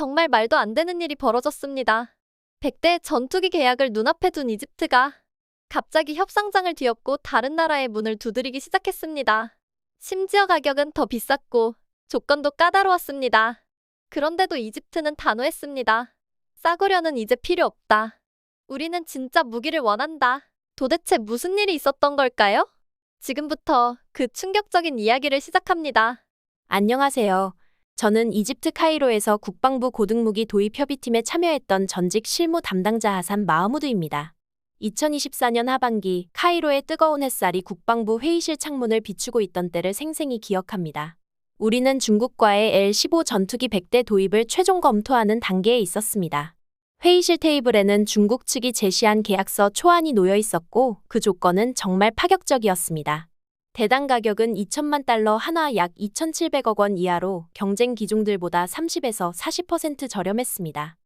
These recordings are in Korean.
정말 말도 안 되는 일이 벌어졌습니다. 100대 전투기 계약을 눈앞에 둔 이집트가 갑자기 협상장을 뒤엎고 다른 나라의 문을 두드리기 시작했습니다. 심지어 가격은 더 비쌌고 조건도 까다로웠습니다. 그런데도 이집트는 단호했습니다. 싸구려는 이제 필요 없다. 우리는 진짜 무기를 원한다. 도대체 무슨 일이 있었던 걸까요? 지금부터 그 충격적인 이야기를 시작합니다. 안녕하세요. 저는 이집트 카이로에서 국방부 고등무기 도입 협의팀에 참여했던 전직 실무 담당자 하산 마흐무드입니다. 2024년 하반기 카이로의 뜨거운 햇살이 국방부 회의실 창문을 비추고 있던 때를 생생히 기억합니다. 우리는 중국과의 L-15 전투기 100대 도입을 최종 검토하는 단계에 있었습니다. 회의실 테이블에는 중국 측이 제시한 계약서 초안이 놓여 있었고 그 조건은 정말 파격적이었습니다. 대당 가격은 2천만 달러 한화 약 2,700억 원 이하로 경쟁 기종들보다 30에서 40% 저렴했습니다.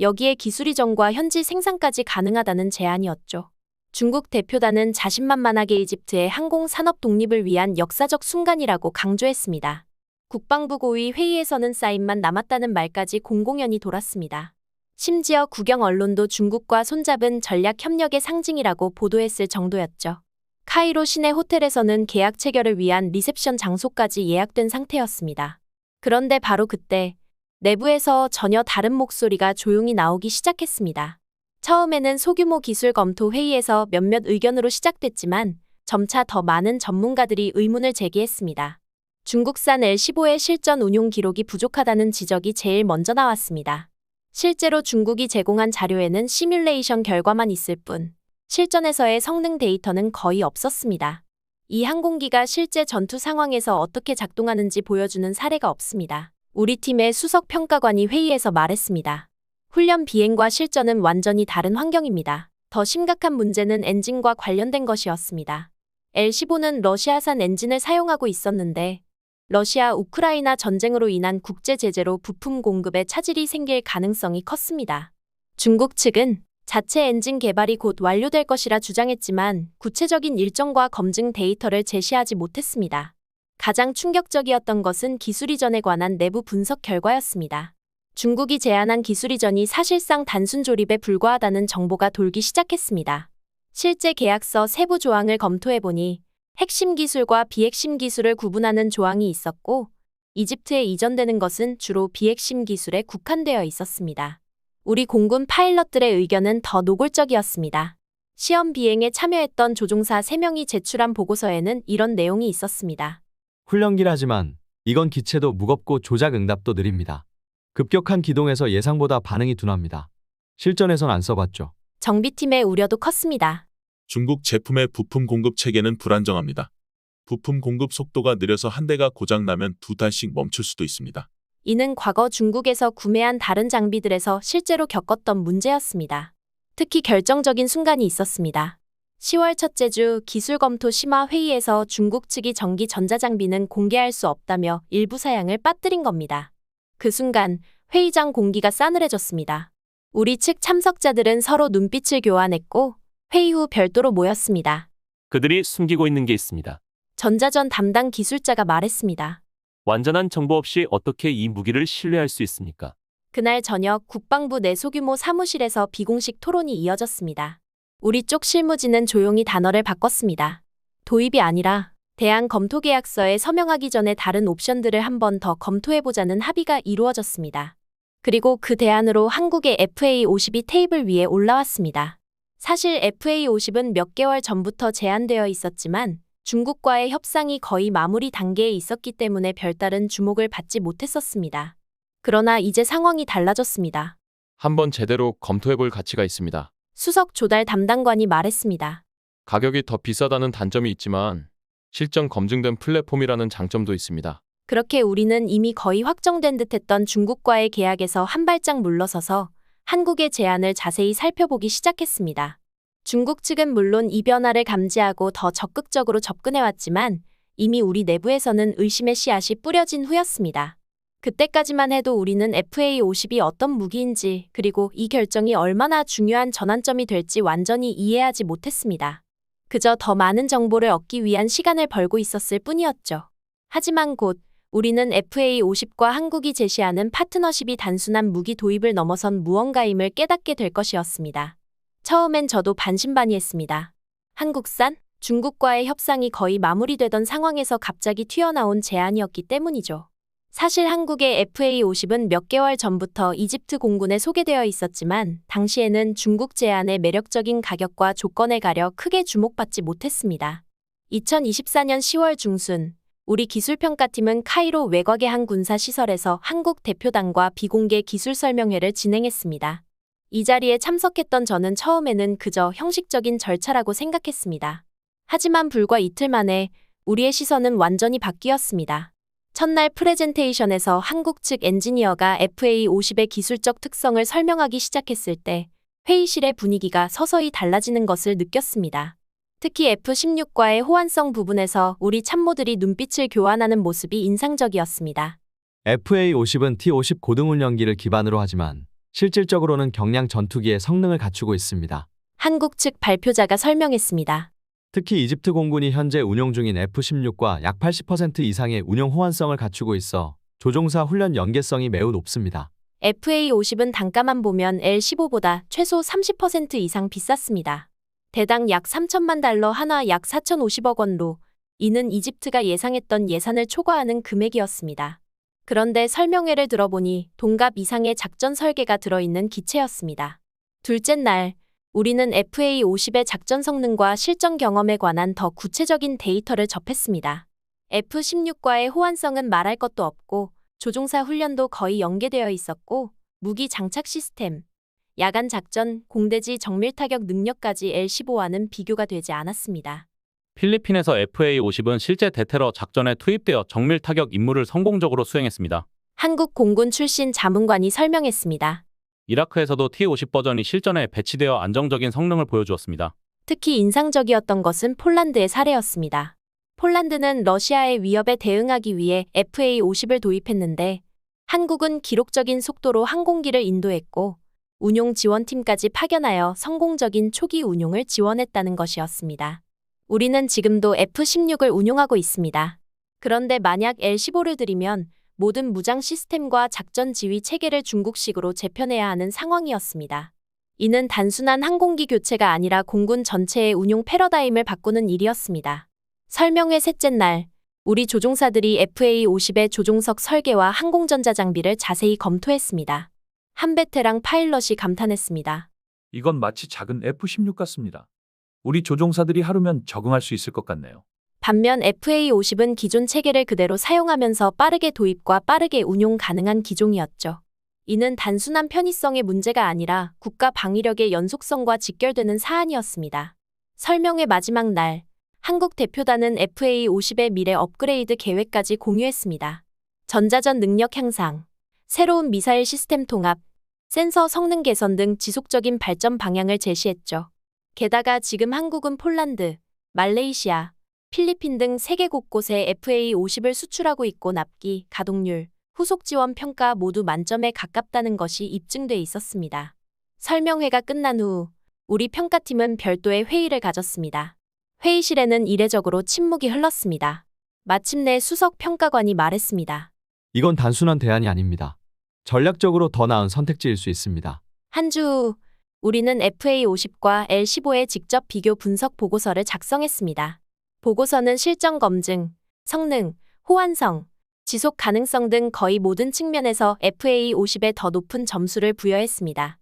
여기에 기술 이전과 현지 생산까지 가능하다는 제안이었죠. 중국 대표단은 자신만만하게 이집트의 항공 산업 독립을 위한 역사적 순간이라고 강조했습니다. 국방부 고위 회의에서는 사인만 남았다는 말까지 공공연히 돌았습니다. 심지어 국영 언론도 중국과 손잡은 전략 협력의 상징이라고 보도했을 정도였죠. 카이로 시내 호텔에서는 계약 체결을 위한 리셉션 장소까지 예약된 상태였습니다. 그런데 바로 그때 내부에서 전혀 다른 목소리가 조용히 나오기 시작했습니다. 처음에는 소규모 기술 검토 회의에서 몇몇 의견으로 시작됐지만 점차 더 많은 전문가들이 의문을 제기했습니다. 중국산 L-15의 실전 운용 기록이 부족하다는 지적이 제일 먼저 나왔습니다. 실제로 중국이 제공한 자료에는 시뮬레이션 결과만 있을 뿐 실전에서의 성능 데이터는 거의 없었습니다. 이 항공기가 실제 전투 상황에서 어떻게 작동하는지 보여주는 사례가 없습니다. 우리 팀의 수석 평가관이 회의에서 말했습니다. 훈련 비행과 실전은 완전히 다른 환경입니다. 더 심각한 문제는 엔진과 관련된 것이었습니다. L-15는 러시아산 엔진을 사용하고 있었는데 러시아 우크라이나 전쟁으로 인한 국제 제재로 부품 공급에 차질이 생길 가능성이 컸습니다. 중국 측은 자체 엔진 개발이 곧 완료될 것이라 주장했지만 구체적인 일정과 검증 데이터를 제시하지 못했습니다. 가장 충격적이었던 것은 기술 이전에 관한 내부 분석 결과였습니다. 중국이 제안한 기술 이전이 사실상 단순 조립에 불과하다는 정보가 돌기 시작했습니다. 실제 계약서 세부 조항을 검토해보니 핵심 기술과 비핵심 기술을 구분하는 조항이 있었고, 이집트에 이전되는 것은 주로 비핵심 기술에 국한되어 있었습니다. 우리 공군 파일럿들의 의견은 더 노골적이었습니다. 시험 비행에 참여했던 조종사 3명이 제출한 보고서에는 이런 내용이 있었습니다. 훈련기라지만 이건 기체도 무겁고 조작 응답도 느립니다. 급격한 기동에서 예상보다 반응이 둔합니다. 실전에선 안 써봤죠. 정비팀의 우려도 컸습니다. 중국 제품의 부품 공급 체계는 불안정합니다. 부품 공급 속도가 느려서 한 대가 고장나면 두 달씩 멈출 수도 있습니다. 이는 과거 중국에서 구매한 다른 장비들에서 실제로 겪었던 문제였습니다. 특히 결정적인 순간이 있었습니다. 10월 첫째 주 기술 검토 심화 회의에서 중국 측이 전기 전자장비는 공개할 수 없다며 일부 사양을 빠뜨린 겁니다. 그 순간 회의장 공기가 싸늘해졌습니다. 우리 측 참석자들은 서로 눈빛을 교환했고 회의 후 별도로 모였습니다. 그들이 숨기고 있는 게 있습니다. 전자전 담당 기술자가 말했습니다. 완전한 정보 없이 어떻게 이 무기를 신뢰할 수 있습니까? 그날 저녁 국방부 내 소규모 사무실에서 비공식 토론이 이어졌습니다. 우리 쪽 실무진은 조용히 단어를 바꿨습니다. 도입이 아니라 대안 검토 계약서에 서명하기 전에 다른 옵션들을 한 번 더 검토해보자는 합의가 이루어졌습니다. 그리고 그 대안으로 한국의 FA50이 테이블 위에 올라왔습니다. 사실 FA50은 몇 개월 전부터 제안되어 있었지만 중국과의 협상이 거의 마무리 단계에 있었기 때문에 별다른 주목을 받지 못했었습니다. 그러나 이제 상황이 달라졌습니다. 한번 제대로 검토해 볼 가치가 있습니다. 수석 조달 담당관이 말했습니다. 가격이 더 비싸다는 단점이 있지만 실전 검증된 플랫폼이라는 장점도 있습니다. 그렇게 우리는 이미 거의 확정된 듯했던 중국과의 계약에서 한 발짝 물러서서 한국의 제안을 자세히 살펴보기 시작했습니다. 중국 측은 물론 이 변화를 감지하고 더 적극적으로 접근해왔지만 이미 우리 내부에서는 의심의 씨앗이 뿌려진 후였습니다. 그때까지만 해도 우리는 FA50이 어떤 무기인지 그리고 이 결정이 얼마나 중요한 전환점이 될지 완전히 이해하지 못했습니다. 그저 더 많은 정보를 얻기 위한 시간을 벌고 있었을 뿐이었죠. 하지만 곧 우리는 FA50과 한국이 제시하는 파트너십이 단순한 무기 도입을 넘어선 무언가임을 깨닫게 될 것이었습니다. 처음엔 저도 반신반의했습니다. 한국산, 중국과의 협상이 거의 마무리되던 상황에서 갑자기 튀어나온 제안이었기 때문이죠. 사실 한국의 FA50은 몇 개월 전부터 이집트 공군에 소개되어 있었지만 당시에는 중국 제안의 매력적인 가격과 조건에 가려 크게 주목받지 못했습니다. 2024년 10월 중순 우리 기술평가팀은 카이로 외곽의 한 군사시설에서 한국 대표단과 비공개 기술 설명회를 진행했습니다. 이 자리에 참석했던 저는 처음에는 그저 형식적인 절차라고 생각했습니다. 하지만 불과 이틀 만에 우리의 시선은 완전히 바뀌었습니다. 첫날 프레젠테이션에서 한국 측 엔지니어가 FA50의 기술적 특성을 설명하기 시작했을 때 회의실의 분위기가 서서히 달라지는 것을 느꼈습니다. 특히 F16과의 호환성 부분에서 우리 참모들이 눈빛을 교환하는 모습이 인상적이었습니다. FA50은 T50 고등훈련기를 기반으로 하지만 실질적으로는 경량 전투기의 성능을 갖추고 있습니다. 한국 측 발표자가 설명했습니다. 특히 이집트 공군이 현재 운용 중인 F-16과 약 80% 이상의 운용 호환성을 갖추고 있어 조종사 훈련 연계성이 매우 높습니다. FA50은 단가만 보면 L15보다 최소 30% 이상 비쌌습니다. 대당 약 3천만 달러 하나 약 4,050억 원로 이는 이집트가 예상했던 예산을 초과하는 금액이었습니다. 그런데 설명회를 들어보니 동갑 이상의 작전 설계가 들어있는 기체였습니다. 둘째 날, 우리는 FA50의 작전 성능과 실전 경험에 관한 더 구체적인 데이터를 접했습니다. F16과의 호환성은 말할 것도 없고 조종사 훈련도 거의 연계되어 있었고 무기 장착 시스템, 야간 작전, 공대지 정밀 타격 능력까지 L15와는 비교가 되지 않았습니다. 필리핀에서 FA50은 실제 대테러 작전에 투입되어 정밀 타격 임무를 성공적으로 수행했습니다. 한국 공군 출신 자문관이 설명했습니다. 이라크에서도 T50 버전이 실전에 배치되어 안정적인 성능을 보여주었습니다. 특히 인상적이었던 것은 폴란드의 사례였습니다. 폴란드는 러시아의 위협에 대응하기 위해 FA50을 도입했는데 한국은 기록적인 속도로 항공기를 인도했고 운용 지원팀까지 파견하여 성공적인 초기 운용을 지원했다는 것이었습니다. 우리는 지금도 F16을 운용하고 있습니다. 그런데 만약 L15를 들이면 모든 무장 시스템과 작전 지휘 체계를 중국식으로 재편해야 하는 상황이었습니다. 이는 단순한 항공기 교체가 아니라 공군 전체의 운용 패러다임을 바꾸는 일이었습니다. 설명회 셋째 날, 우리 조종사들이 FA50의 조종석 설계와 항공전자 장비를 자세히 검토했습니다. 한 베테랑 파일럿이 감탄했습니다. 이건 마치 작은 F-16 같습니다. 우리 조종사들이 하루면 적응할 수 있을 것 같네요. 반면 FA50은 기존 체계를 그대로 사용하면서 빠르게 도입과 빠르게 운용 가능한 기종이었죠. 이는 단순한 편의성의 문제가 아니라 국가 방위력의 연속성과 직결되는 사안이었습니다. 설명회 마지막 날, 한국 대표단은 FA50의 미래 업그레이드 계획까지 공유했습니다. 전자전 능력 향상, 새로운 미사일 시스템 통합, 센서 성능 개선 등 지속적인 발전 방향을 제시했죠. 게다가 지금 한국은 폴란드, 말레이시아, 필리핀 등 세계 곳곳에 FA50을 수출하고 있고 납기, 가동률, 후속 지원 평가 모두 만점에 가깝다는 것이 입증돼 있었습니다. 설명회가 끝난 후 우리 평가팀은 별도의 회의를 가졌습니다. 회의실에는 이례적으로 침묵이 흘렀습니다. 마침내 수석 평가관이 말했습니다. 이건 단순한 대안이 아닙니다. 전략적으로 더 나은 선택지일 수 있습니다. 한 주 후 우리는 FA50과 L15의 직접 비교 분석 보고서를 작성했습니다. 보고서는 실전 검증, 성능, 호환성, 지속 가능성 등 거의 모든 측면에서 FA50에 더 높은 점수를 부여했습니다.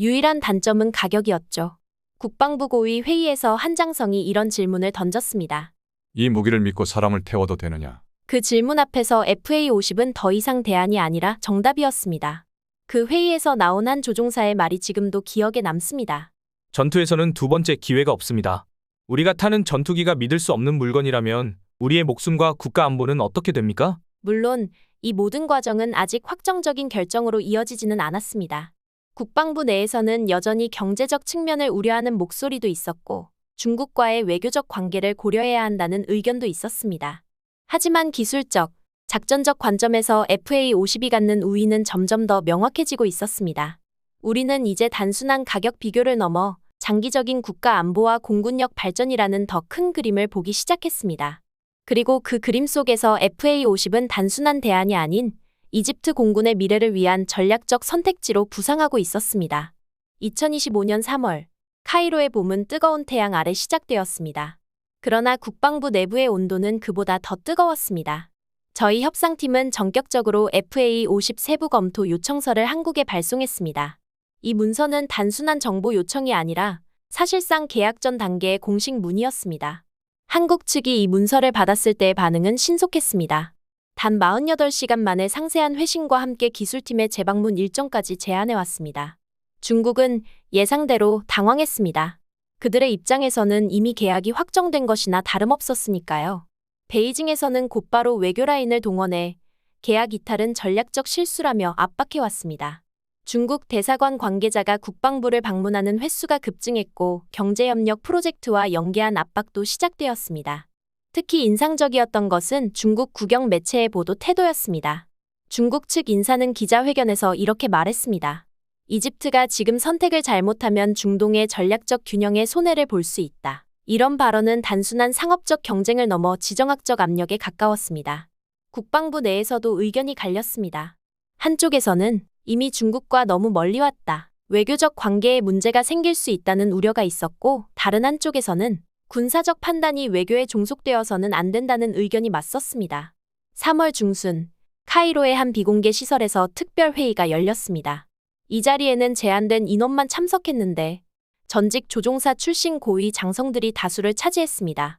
유일한 단점은 가격이었죠. 국방부 고위 회의에서 한장성이 이런 질문을 던졌습니다. 이 무기를 믿고 사람을 태워도 되느냐? 그 질문 앞에서 FA50은 더 이상 대안이 아니라 정답이었습니다. 그 회의에서 나온 한 조종사의 말이 지금도 기억에 남습니다. 전투에서는 두 번째 기회가 없습니다. 우리가 타는 전투기가 믿을 수 없는 물건이라면 우리의 목숨과 국가 안보는 어떻게 됩니까? 물론 이 모든 과정은 아직 확정적인 결정으로 이어지지는 않았습니다. 국방부 내에서는 여전히 경제적 측면을 우려하는 목소리도 있었고 중국과의 외교적 관계를 고려해야 한다는 의견도 있었습니다. 하지만 기술적, 작전적 관점에서 FA50이 갖는 우위는 점점 더 명확해지고 있었습니다. 우리는 이제 단순한 가격 비교를 넘어 장기적인 국가 안보와 공군력 발전이라는 더 큰 그림을 보기 시작했습니다. 그리고 그 그림 속에서 FA50은 단순한 대안이 아닌 이집트 공군의 미래를 위한 전략적 선택지로 부상하고 있었습니다. 2025년 3월, 카이로의 봄은 뜨거운 태양 아래 시작되었습니다. 그러나 국방부 내부의 온도는 그보다 더 뜨거웠습니다. 저희 협상팀은 전격적으로 FA50 세부 검토 요청서를 한국에 발송했습니다. 이 문서는 단순한 정보 요청이 아니라 사실상 계약 전 단계의 공식 문이었습니다. 한국 측이 이 문서를 받았을 때의 반응은 신속했습니다. 단 48시간 만에 상세한 회신과 함께 기술팀의 재방문 일정까지 제안해왔습니다. 중국은 예상대로 당황했습니다. 그들의 입장에서는 이미 계약이 확정된 것이나 다름없었으니까요. 베이징에서는 곧바로 외교 라인을 동원해 계약 이탈은 전략적 실수라며 압박해왔습니다. 중국 대사관 관계자가 국방부를 방문하는 횟수가 급증했고 경제협력 프로젝트와 연계한 압박도 시작되었습니다. 특히 인상적이었던 것은 중국 국영 매체의 보도 태도였습니다. 중국 측 인사는 기자회견에서 이렇게 말했습니다. 이집트가 지금 선택을 잘못하면 중동의 전략적 균형에 손해를 볼 수 있다. 이런 발언은 단순한 상업적 경쟁을 넘어 지정학적 압력에 가까웠습니다. 국방부 내에서도 의견이 갈렸습니다. 한쪽에서는 이미 중국과 너무 멀리 왔다. 외교적 관계에 문제가 생길 수 있다는 우려가 있었고, 다른 한쪽에서는 군사적 판단이 외교에 종속되어서는 안 된다는 의견이 맞섰습니다. 3월 중순, 카이로의 한 비공개 시설에서 특별 회의가 열렸습니다. 이 자리에는 제한된 인원만 참석했는데, 전직 조종사 출신 고위 장성들이 다수를 차지했습니다.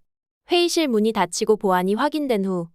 회의실 문이 닫히고 보안이 확인된 후,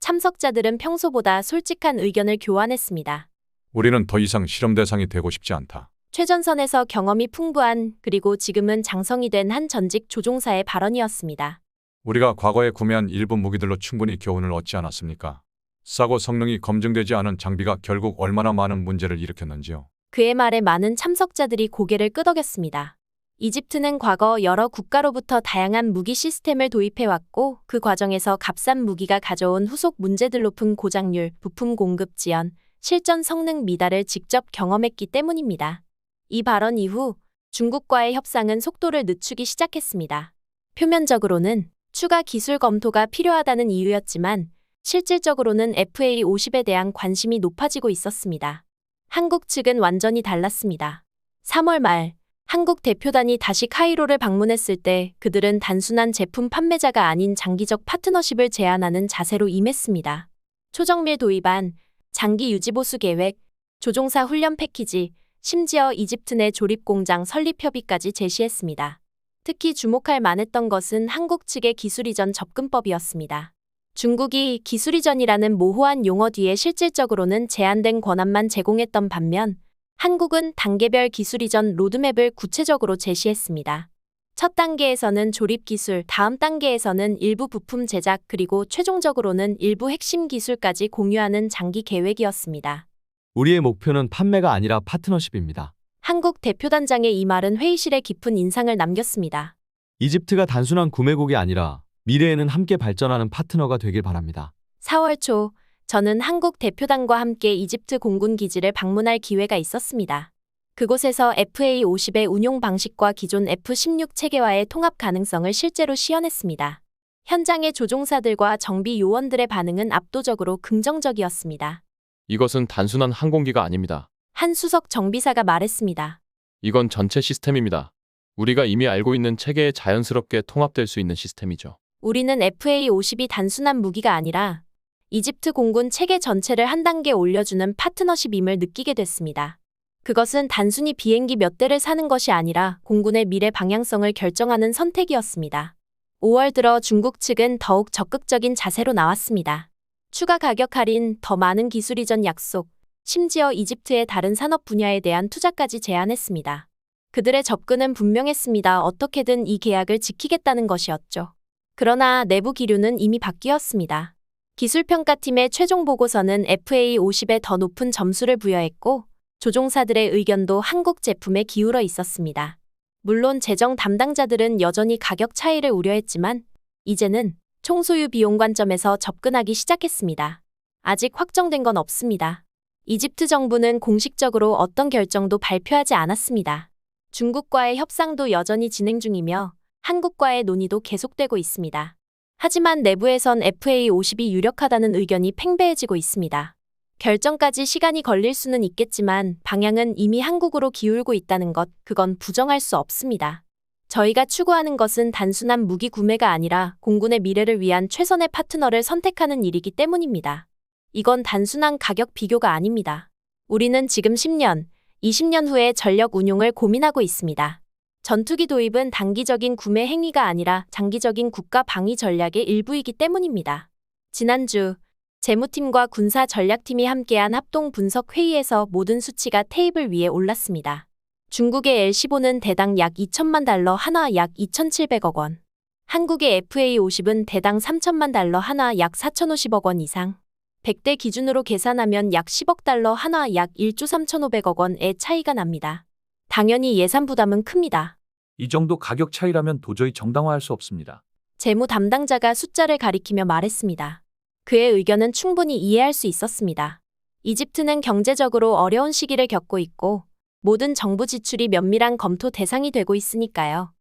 참석자들은 평소보다 솔직한 의견을 교환했습니다. 우리는 더 이상 실험 대상이 되고 싶지 않다. 최전선에서 경험이 풍부한 그리고 지금은 장성이 된 한 전직 조종사의 발언이었습니다. 우리가 과거에 구매한 일부 무기들로 충분히 교훈을 얻지 않았습니까? 싸고 성능이 검증되지 않은 장비가 결국 얼마나 많은 문제를 일으켰는지요. 그의 말에 많은 참석자들이 고개를 끄덕였습니다. 이집트는 과거 여러 국가로부터 다양한 무기 시스템을 도입해왔고 그 과정에서 값싼 무기가 가져온 후속 문제들 높은 고장률, 부품 공급 지연, 실전 성능 미달을 직접 경험했기 때문입니다. 이 발언 이후 중국과의 협상은 속도를 늦추기 시작했습니다. 표면적으로는 추가 기술 검토가 필요하다는 이유였지만 실질적으로는 FA50에 대한 관심이 높아지고 있었습니다. 한국 측은 완전히 달랐습니다. 3월 말 한국 대표단이 다시 카이로를 방문했을 때 그들은 단순한 제품 판매자가 아닌 장기적 파트너십을 제안하는 자세로 임했습니다. 초정밀 도입안, 장기 유지보수 계획, 조종사 훈련 패키지, 심지어 이집트 내 조립 공장 설립 협의까지 제시했습니다. 특히 주목할 만했던 것은 한국 측의 기술 이전 접근법이었습니다. 중국이 기술 이전이라는 모호한 용어 뒤에 실질적으로는 제한된 권한만 제공했던 반면 한국은 단계별 기술 이전 로드맵을 구체적으로 제시했습니다. 첫 단계에서는 조립 기술, 다음 단계에서는 일부 부품 제작, 그리고 최종적으로는 일부 핵심 기술까지 공유하는 장기 계획이었습니다. 우리의 목표는 판매가 아니라 파트너십입니다. 한국 대표단장의 이 말은 회의실에 깊은 인상을 남겼습니다. 이집트가 단순한 구매국이 아니라 미래에는 함께 발전하는 파트너가 되길 바랍니다. 4월 초, 저는 한국 대표단과 함께 이집트 공군 기지를 방문할 기회가 있었습니다. 그곳에서 FA50의 운용 방식과 기존 F16 체계와의 통합 가능성을 실제로 시연했습니다. 현장의 조종사들과 정비 요원들의 반응은 압도적으로 긍정적이었습니다. 이것은 단순한 항공기가 아닙니다. 한 수석 정비사가 말했습니다. 이건 전체 시스템입니다. 우리가 이미 알고 있는 체계에 자연스럽게 통합될 수 있는 시스템이죠. 우리는 FA50이 단순한 무기가 아니라 이집트 공군 체계 전체를 한 단계 올려주는 파트너십임을 느끼게 됐습니다. 그것은 단순히 비행기 몇 대를 사는 것이 아니라 공군의 미래 방향성을 결정하는 선택이었습니다. 5월 들어 중국 측은 더욱 적극적인 자세로 나왔습니다. 추가 가격 할인, 더 많은 기술 이전 약속, 심지어 이집트의 다른 산업 분야에 대한 투자까지 제안했습니다. 그들의 접근은 분명했습니다. 어떻게든 이 계약을 지키겠다는 것이었죠. 그러나 내부 기류는 이미 바뀌었습니다. 기술평가팀의 최종 보고서는 FA50에 더 높은 점수를 부여했고 조종사들의 의견도 한국 제품에 기울어 있었습니다. 물론 재정 담당자들은 여전히 가격 차이를 우려했지만 이제는 총소유 비용 관점에서 접근하기 시작했습니다. 아직 확정된 건 없습니다. 이집트 정부는 공식적으로 어떤 결정도 발표하지 않았습니다. 중국과의 협상도 여전히 진행 중이며 한국과의 논의도 계속되고 있습니다. 하지만 내부에선 FA50이 유력하다는 의견이 팽배해지고 있습니다. 결정까지 시간이 걸릴 수는 있겠지만 방향은 이미 한국으로 기울고 있다는 것, 그건 부정할 수 없습니다. 저희가 추구하는 것은 단순한 무기 구매가 아니라 공군의 미래를 위한 최선의 파트너를 선택하는 일이기 때문입니다. 이건 단순한 가격 비교가 아닙니다. 우리는 지금 10년, 20년 후의 전력 운용을 고민하고 있습니다. 전투기 도입은 단기적인 구매 행위가 아니라 장기적인 국가 방위 전략의 일부이기 때문입니다. 지난주 재무팀과 군사 전략팀이 함께한 합동 분석 회의에서 모든 수치가 테이블 위에 올랐습니다. 중국의 L15는 대당 약 2천만 달러 하나 약 2,700억 원. 한국의 FA50은 대당 3천만 달러 하나 약 4,050억 원 이상. 100대 기준으로 계산하면 약 10억 달러 하나 약 1조 3,500억 원의 차이가 납니다. 당연히 예산 부담은 큽니다. 이 정도 가격 차이라면 도저히 정당화할 수 없습니다. 재무 담당자가 숫자를 가리키며 말했습니다. 그의 의견은 충분히 이해할 수 있었습니다. 이집트는 경제적으로 어려운 시기를 겪고 있고 모든 정부 지출이 면밀한 검토 대상이 되고 있으니까요.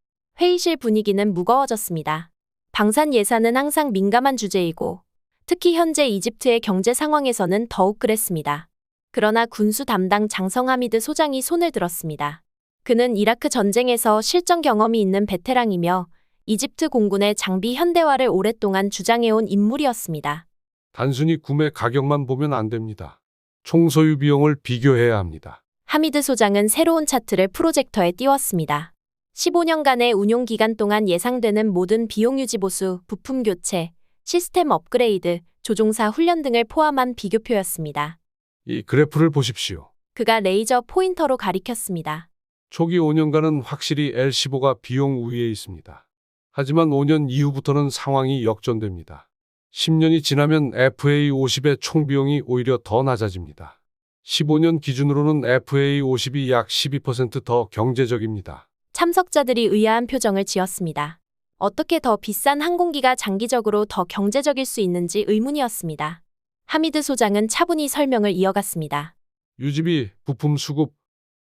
회의실 분위기는 무거워졌습니다. 방산 예산은 항상 민감한 주제이고 특히 현재 이집트의 경제 상황에서는 더욱 그랬습니다. 그러나 군수 담당 장성 하미드 소장이 손을 들었습니다. 그는 이라크 전쟁에서 실전 경험이 있는 베테랑이며 이집트 공군의 장비 현대화를 오랫동안 주장해온 인물이었습니다. 단순히 구매 가격만 보면 안 됩니다. 총 소유 비용을 비교해야 합니다. 하미드 소장은 새로운 차트를 프로젝터에 띄웠습니다. 15년간의 운용 기간 동안 예상되는 모든 비용 유지 보수, 부품 교체, 시스템 업그레이드, 조종사 훈련 등을 포함한 비교표였습니다. 이 그래프를 보십시오. 그가 레이저 포인터로 가리켰습니다. 초기 5년간은 확실히 L15가 비용 우위에 있습니다. 하지만 5년 이후부터는 상황이 역전됩니다. 10년이 지나면 FA50의 총 비용이 오히려 더 낮아집니다. 15년 기준으로는 FA50이 약 12%더 경제적입니다. 참석자들이 의아한 표정을 지었습니다. 어떻게 더 비싼 항공기가 장기적으로 더 경제적일 수 있는지 의문이었습니다. 하미드 소장은 차분히 설명을 이어갔습니다. 유지비, 부품 수급,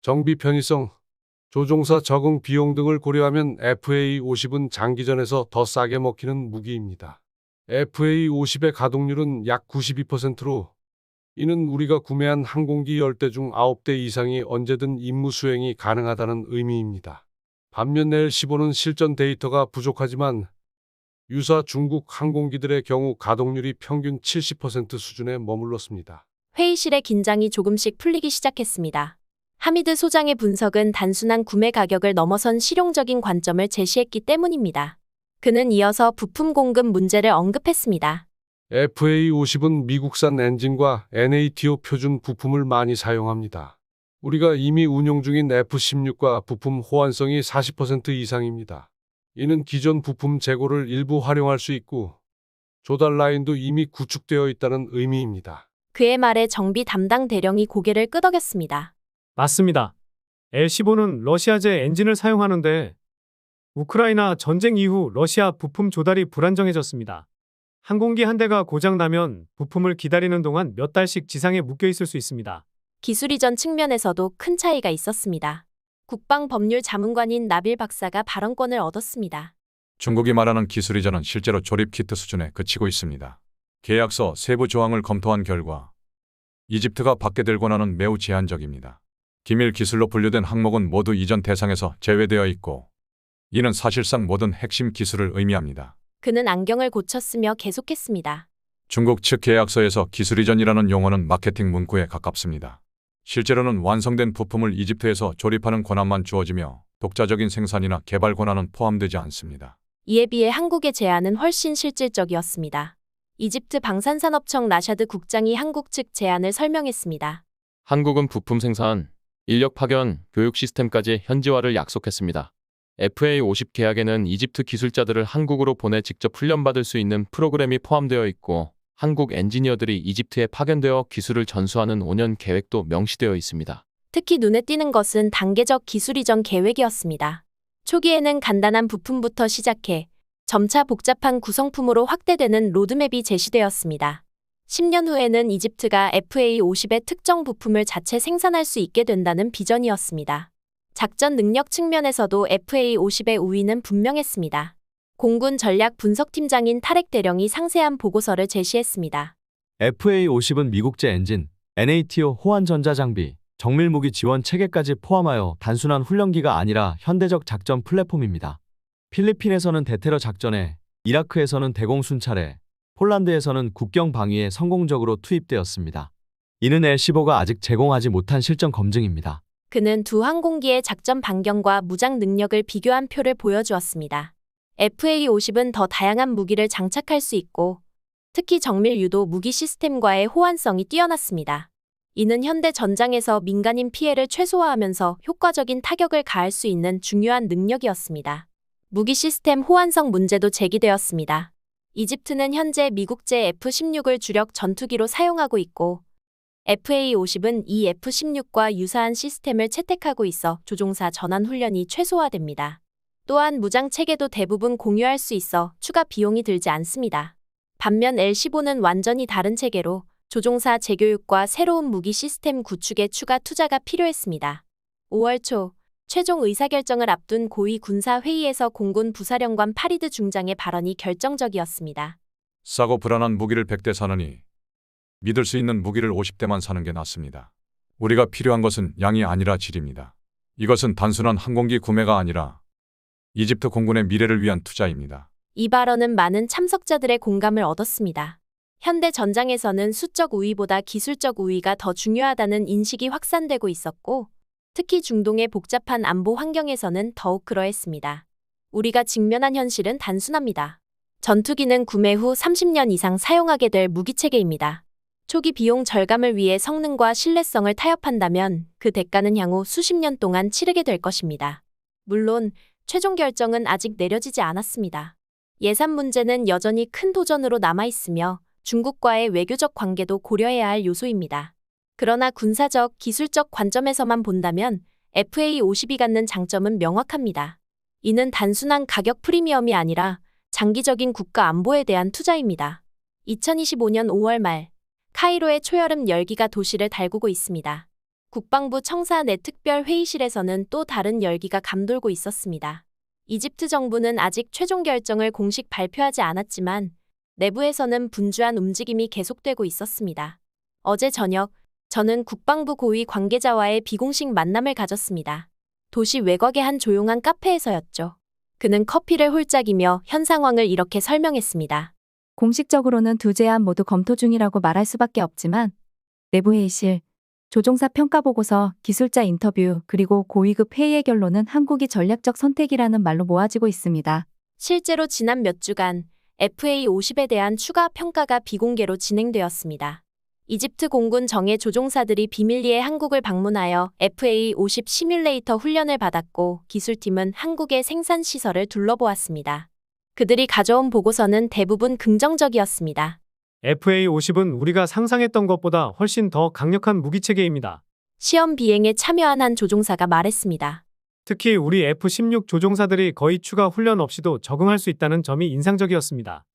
정비 편의성, 조종사 적응 비용 등을 고려하면 FA50은 장기전에서 더 싸게 먹히는 무기입니다. FA50의 가동률은 약 92%로 이는 우리가 구매한 항공기 10대 중 9대 이상이 언제든 임무 수행이 가능하다는 의미입니다. 반면 L15는 실전 데이터가 부족하지만 유사 중국 항공기들의 경우 가동률이 평균 70% 수준에 머물렀습니다. 회의실의 긴장이 조금씩 풀리기 시작했습니다. 하미드 소장의 분석은 단순한 구매 가격을 넘어선 실용적인 관점을 제시했기 때문입니다. 그는 이어서 부품 공급 문제를 언급했습니다. FA50은 미국산 엔진과 NATO 표준 부품을 많이 사용합니다. 우리가 이미 운용 중인 F16과 부품 호환성이 40% 이상입니다. 이는 기존 부품 재고를 일부 활용할 수 있고 조달 라인도 이미 구축되어 있다는 의미입니다. 그의 말에 정비 담당 대령이 고개를 끄덕였습니다. 맞습니다. L-15는 러시아제 엔진을 사용하는데 우크라이나 전쟁 이후 러시아 부품 조달이 불안정해졌습니다. 항공기 한 대가 고장나면 부품을 기다리는 동안 몇 달씩 지상에 묶여 있을 수 있습니다. 기술 이전 측면에서도 큰 차이가 있었습니다. 국방 법률 자문관인 나빌 박사가 발언권을 얻었습니다. 중국이 말하는 기술 이전은 실제로 조립 키트 수준에 그치고 있습니다. 계약서 세부 조항을 검토한 결과 이집트가 받게 될 권한은 매우 제한적입니다. 기밀 기술로 분류된 항목은 모두 이전 대상에서 제외되어 있고 이는 사실상 모든 핵심 기술을 의미합니다. 그는 안경을 고쳤으며 계속했습니다. 중국 측 계약서에서 기술 이전이라는 용어는 마케팅 문구에 가깝습니다. 실제로는 완성된 부품을 이집트에서 조립하는 권한만 주어지며 독자적인 생산이나 개발 권한은 포함되지 않습니다. 이에 비해 한국의 제안은 훨씬 실질적이었습니다. 이집트 방산산업청 라샤드 국장이 한국 측 제안을 설명했습니다. 한국은 부품 생산, 인력 파견, 교육 시스템까지 현지화를 약속했습니다. FA50 계약에는 이집트 기술자들을 한국으로 보내 직접 훈련받을 수 있는 프로그램이 포함되어 있고 한국 엔지니어들이 이집트에 파견되어 기술을 전수하는 5년 계획도 명시되어 있습니다. 특히 눈에 띄는 것은 단계적 기술 이전 계획이었습니다. 초기에는 간단한 부품부터 시작해 점차 복잡한 구성품으로 확대되는 로드맵이 제시되었습니다. 10년 후에는 이집트가 FA50의 특정 부품을 자체 생산할 수 있게 된다는 비전이었습니다. 작전 능력 측면에서도 FA50의 우위는 분명했습니다. 공군 전략 분석팀장인 타렉 대령이 상세한 보고서를 제시했습니다. FA-50은 미국제 엔진, NATO 호환 전자장비, 정밀무기 지원 체계까지 포함하여 단순한 훈련기가 아니라 현대적 작전 플랫폼입니다. 필리핀에서는 대테러 작전에, 이라크에서는 대공 순찰에, 폴란드에서는 국경 방위에 성공적으로 투입되었습니다. 이는 L-15가 아직 제공하지 못한 실전 검증입니다. 그는 두 항공기의 작전 반경과 무장 능력을 비교한 표를 보여주었습니다. FA-50은 더 다양한 무기를 장착할 수 있고 특히 정밀 유도 무기 시스템과의 호환성이 뛰어났습니다. 이는 현대 전장에서 민간인 피해를 최소화하면서 효과적인 타격을 가할 수 있는 중요한 능력이었습니다. 무기 시스템 호환성 문제도 제기되었습니다. 이집트는 현재 미국제 F-16을 주력 전투기로 사용하고 있고 FA-50은 이 F-16과 유사한 시스템을 채택하고 있어 조종사 전환 훈련이 최소화됩니다. 또한 무장 체계도 대부분 공유할 수 있어 추가 비용이 들지 않습니다. 반면 L-15는 완전히 다른 체계로 조종사 재교육과 새로운 무기 시스템 구축에 추가 투자가 필요했습니다. 5월 초 최종 의사결정을 앞둔 고위 군사회의에서 공군 부사령관 파리드 중장의 발언이 결정적이었습니다. 싸고 불안한 무기를 100대 사느니 믿을 수 있는 무기를 50대만 사는 게 낫습니다. 우리가 필요한 것은 양이 아니라 질입니다. 이것은 단순한 항공기 구매가 아니라 이집트 공군의 미래를 위한 투자입니다. 이 발언은 많은 참석자들의 공감을 얻었습니다. 현대 전장에서는 수적 우위보다 기술적 우위가 더 중요하다는 인식이 확산되고 있었고, 특히 중동의 복잡한 안보 환경에서는 더욱 그러했습니다. 우리가 직면한 현실은 단순합니다. 전투기는 구매 후 30년 이상 사용하게 될 무기체계입니다. 초기 비용 절감을 위해 성능과 신뢰성을 타협한다면 그 대가는 향후 수십 년 동안 치르게 될 것입니다. 물론, 최종 결정은 아직 내려지지 않았습니다. 예산 문제는 여전히 큰 도전으로 남아 있으며 중국과의 외교적 관계도 고려해야 할 요소입니다. 그러나 군사적, 기술적 관점에서만 본다면 FA-50이 갖는 장점은 명확합니다. 이는 단순한 가격 프리미엄이 아니라 장기적인 국가 안보에 대한 투자입니다. 2025년 5월 말 카이로의 초여름 열기가 도시를 달구고 있습니다. 국방부 청사 내 특별 회의실에서는 또 다른 열기가 감돌고 있었습니다. 이집트 정부는 아직 최종 결정을 공식 발표하지 않았지만 내부에서는 분주한 움직임이 계속되고 있었습니다. 어제 저녁 저는 국방부 고위 관계자와의 비공식 만남을 가졌습니다. 도시 외곽의 한 조용한 카페에서였죠. 그는 커피를 홀짝이며 현 상황을 이렇게 설명했습니다. 공식적으로는 두 제안 모두 검토 중이라고 말할 수밖에 없지만 내부 회의실, 조종사 평가 보고서, 기술자 인터뷰, 그리고 고위급 회의의 결론은 한국이 전략적 선택이라는 말로 모아지고 있습니다. 실제로 지난 몇 주간 FA-50에 대한 추가 평가가 비공개로 진행되었습니다. 이집트 공군 정예 조종사들이 비밀리에 한국을 방문하여 FA-50 시뮬레이터 훈련을 받았고 기술팀은 한국의 생산 시설을 둘러보았습니다. 그들이 가져온 보고서는 대부분 긍정적이었습니다. FA-50은 우리가 상상했던 것보다 훨씬 더 강력한 무기체계입니다. 시험 비행에 참여한 한 조종사가 말했습니다. 특히 우리 F-16 조종사들이 거의 추가 훈련 없이도 적응할 수 있다는 점이 인상적이었습니다.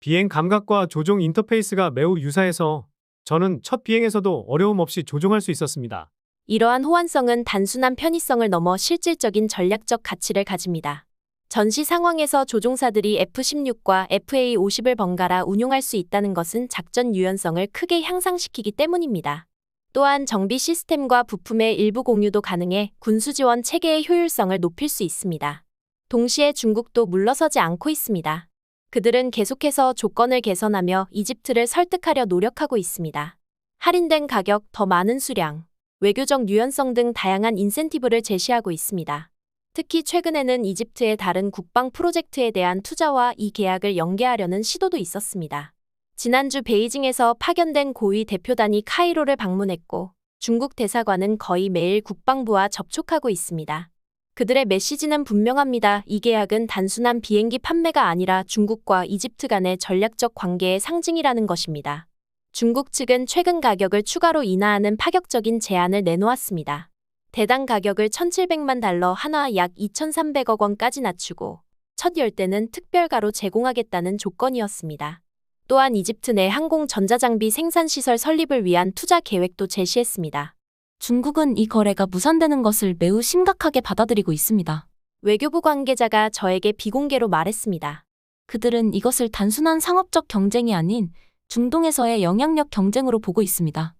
비행 감각과 조종 인터페이스가 매우 유사해서 저는 첫 비행에서도 어려움 없이 조종할 수 있었습니다. 이러한 호환성은 단순한 편의성을 넘어 실질적인 전략적 가치를 가집니다. 전시 상황에서 조종사들이 F-16과 FA-50을 번갈아 운용할 수 있다는 것은 작전 유연성을 크게 향상시키기 때문입니다. 또한 정비 시스템과 부품의 일부 공유도 가능해 군수 지원 체계의 효율성을 높일 수 있습니다. 동시에 중국도 물러서지 않고 있습니다. 그들은 계속해서 조건을 개선하며 이집트를 설득하려 노력하고 있습니다. 할인된 가격, 더 많은 수량, 외교적 유연성 등 다양한 인센티브를 제시하고 있습니다. 특히 최근에는 이집트의 다른 국방 프로젝트에 대한 투자와 이 계약을 연계하려는 시도도 있었습니다. 지난주 베이징에서 파견된 고위 대표단이 카이로를 방문했고 중국 대사관은 거의 매일 국방부와 접촉하고 있습니다. 그들의 메시지는 분명합니다. 이 계약은 단순한 비행기 판매가 아니라 중국과 이집트 간의 전략적 관계의 상징이라는 것입니다. 중국 측은 최근 가격을 추가로 인하하는 파격적인 제안을 내놓았습니다. 대당 가격을 1,700만 달러 한화 약 2,300억 원까지 낮추고 첫 열대는 특별가로 제공하겠다는 조건이었습니다. 또한 이집트 내 항공 전자장비 생산시설 설립을 위한 투자 계획도 제시했습니다. 중국은 이 거래가 무산되는 것을 매우 심각하게 받아들이고 있습니다. 외교부 관계자가 저에게 비공개로 말했습니다. 그들은 이것을 단순한 상업적 경쟁이 아닌 중동에서의 영향력 경쟁으로 보고 있습니다.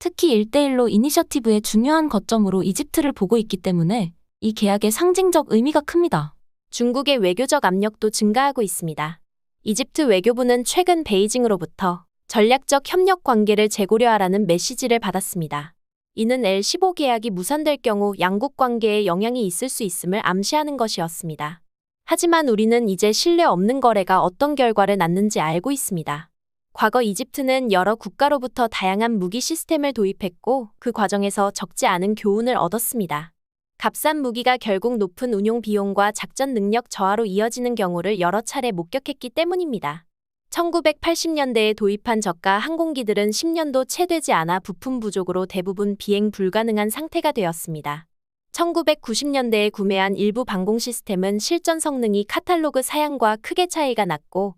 특히 1대1로 이니셔티브의 중요한 거점으로 이집트를 보고 있기 때문에 이 계약의 상징적 의미가 큽니다. 중국의 외교적 압력도 증가하고 있습니다. 이집트 외교부는 최근 베이징으로부터 전략적 협력 관계를 재고려하라는 메시지를 받았습니다. 이는 L15 계약이 무산될 경우 양국 관계에 영향이 있을 수 있음을 암시하는 것이었습니다. 하지만 우리는 이제 신뢰 없는 거래가 어떤 결과를 낳는지 알고 있습니다. 과거 이집트는 여러 국가로부터 다양한 무기 시스템을 도입했고 그 과정에서 적지 않은 교훈을 얻었습니다. 값싼 무기가 결국 높은 운용 비용과 작전 능력 저하로 이어지는 경우를 여러 차례 목격했기 때문입니다. 1980년대에 도입한 저가 항공기들은 10년도 채 되지 않아 부품 부족으로 대부분 비행 불가능한 상태가 되었습니다. 1990년대에 구매한 일부 방공 시스템은 실전 성능이 카탈로그 사양과 크게 차이가 났고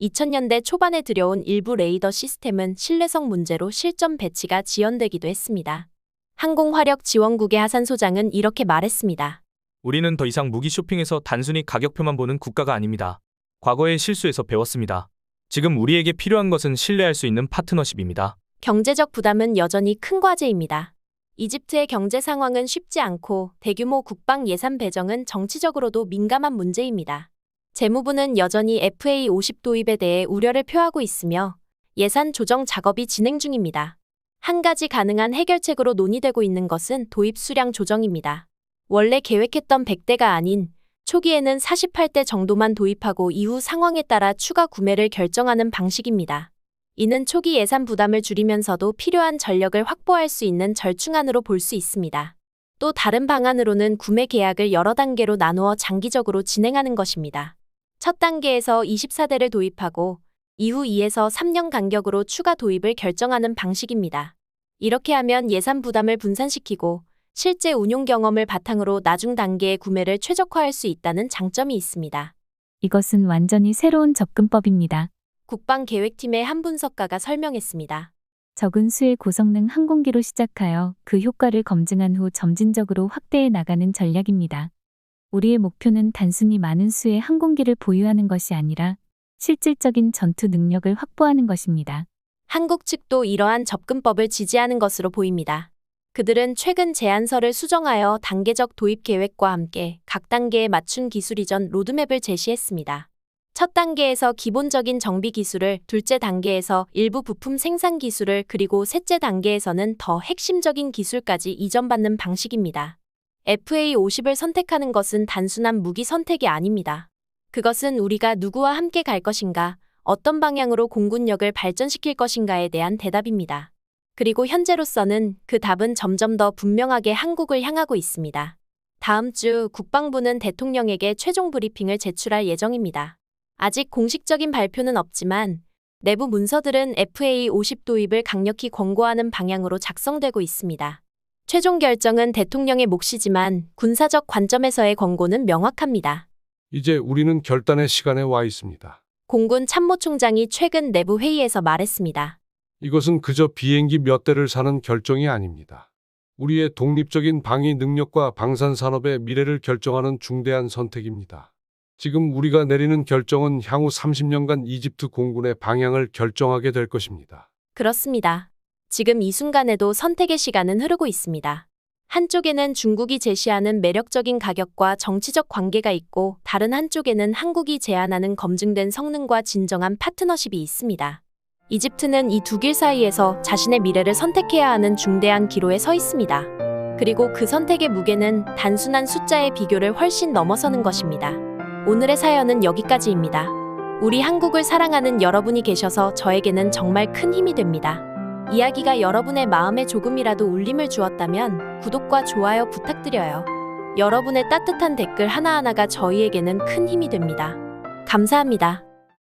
2000년대 초반에 들여온 일부 레이더 시스템은 신뢰성 문제로 실전 배치가 지연되기도 했습니다. 항공화력 지원국의 하산 소장은 이렇게 말했습니다. 우리는 더 이상 무기 쇼핑에서 단순히 가격표만 보는 국가가 아닙니다. 과거의 실수에서 배웠습니다. 지금 우리에게 필요한 것은 신뢰할 수 있는 파트너십입니다. 경제적 부담은 여전히 큰 과제입니다. 이집트의 경제 상황은 쉽지 않고 대규모 국방 예산 배정은 정치적으로도 민감한 문제입니다. 재무부는 여전히 FA50 도입에 대해 우려를 표하고 있으며 예산 조정 작업이 진행 중입니다. 한 가지 가능한 해결책으로 논의되고 있는 것은 도입 수량 조정입니다. 원래 계획했던 100대가 아닌 초기에는 48대 정도만 도입하고 이후 상황에 따라 추가 구매를 결정하는 방식입니다. 이는 초기 예산 부담을 줄이면서도 필요한 전력을 확보할 수 있는 절충안으로 볼 수 있습니다. 또 다른 방안으로는 구매 계약을 여러 단계로 나누어 장기적으로 진행하는 것입니다. 첫 단계에서 24대를 도입하고 이후 2에서 3년 간격으로 추가 도입을 결정하는 방식입니다. 이렇게 하면 예산 부담을 분산시키고 실제 운용 경험을 바탕으로 나중 단계의 구매를 최적화할 수 있다는 장점이 있습니다. 이것은 완전히 새로운 접근법입니다. 국방계획팀의 한 분석가가 설명했습니다. 적은 수의 고성능 항공기로 시작하여 그 효과를 검증한 후 점진적으로 확대해 나가는 전략입니다. 우리의 목표는 단순히 많은 수의 항공기를 보유하는 것이 아니라 실질적인 전투 능력을 확보하는 것입니다. 한국 측도 이러한 접근법을 지지하는 것으로 보입니다. 그들은 최근 제안서를 수정하여 단계적 도입 계획과 함께 각 단계에 맞춘 기술 이전 로드맵을 제시했습니다. 첫 단계에서 기본적인 정비 기술을, 둘째 단계에서 일부 부품 생산 기술을, 그리고 셋째 단계에서는 더 핵심적인 기술까지 이전받는 방식입니다. FA50을 선택하는 것은 단순한 무기 선택이 아닙니다. 그것은 우리가 누구와 함께 갈 것인가, 어떤 방향으로 공군력을 발전시킬 것인가에 대한 대답입니다. 그리고 현재로서는 그 답은 점점 더 분명하게 한국을 향하고 있습니다. 다음 주 국방부는 대통령에게 최종 브리핑을 제출할 예정입니다. 아직 공식적인 발표는 없지만 내부 문서들은 FA50 도입을 강력히 권고하는 방향으로 작성되고 있습니다. 최종 결정은 대통령의 몫이지만 군사적 관점에서의 권고는 명확합니다. 이제 우리는 결단의 시간에 와 있습니다. 공군 참모총장이 최근 내부 회의에서 말했습니다. 이것은 그저 비행기 몇 대를 사는 결정이 아닙니다. 우리의 독립적인 방위 능력과 방산 산업의 미래를 결정하는 중대한 선택입니다. 지금 우리가 내리는 결정은 향후 30년간 이집트 공군의 방향을 결정하게 될 것입니다. 그렇습니다. 지금 이 순간에도 선택의 시간은 흐르고 있습니다. 한쪽에는 중국이 제시하는 매력적인 가격과 정치적 관계가 있고 다른 한쪽에는 한국이 제안하는 검증된 성능과 진정한 파트너십이 있습니다. 이집트는 이 두 길 사이에서 자신의 미래를 선택해야 하는 중대한 기로에 서 있습니다. 그리고 그 선택의 무게는 단순한 숫자의 비교를 훨씬 넘어서는 것입니다. 오늘의 사연은 여기까지입니다. 우리 한국을 사랑하는 여러분이 계셔서 저에게는 정말 큰 힘이 됩니다. 이야기가 여러분의 마음에 조금이라도 울림을 주었다면 구독과 좋아요 부탁드려요. 여러분의 따뜻한 댓글 하나하나가 저희에게는 큰 힘이 됩니다. 감사합니다.